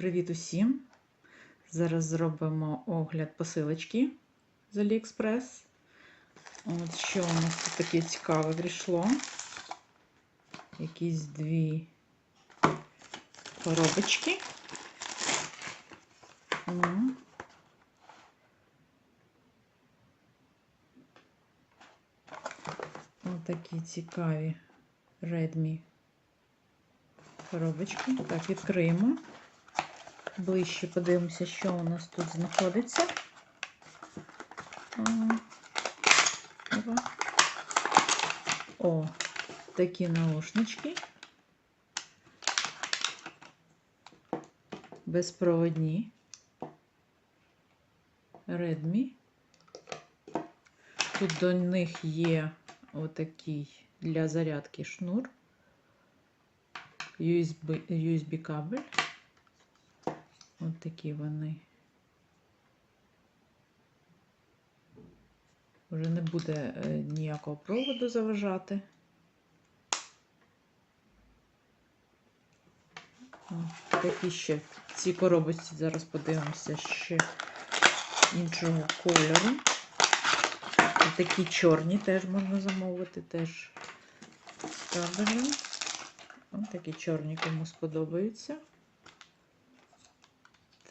Привіт усім! Зараз зробимо огляд посилочки з AliExpress. От що у нас тут таке цікаве прийшло. Якісь дві коробочки. М. Ось такі цікаві Redmi коробочки. Так, відкриємо. Ближче подивимося, що у нас тут знаходиться. О, такі наушнички. Безпроводні. Redmi. Тут до них є отакий для зарядки шнур. USB, USB кабель. Ось такі вони. Вже не буде е, ніякого проводу заважати. Такі ще в цій коробочці зараз подивимося ще іншого кольору. Ось Такі чорні теж можна замовити, теж. Ось такі чорні кому сподобаються.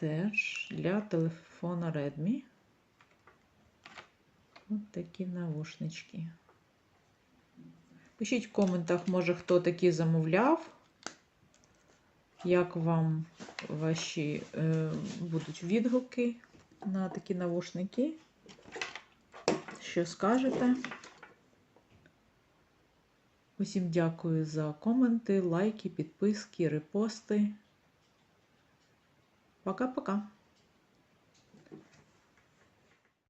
Теж для телефона Redmi. Ось такі навушнички. Пишіть в коментах, може, хто такі замовляв. Як вам ваші е, будуть відгуки на такі навушники? Що скажете? Усім дякую за коменти, лайки, підписки, репости. Пока-пока.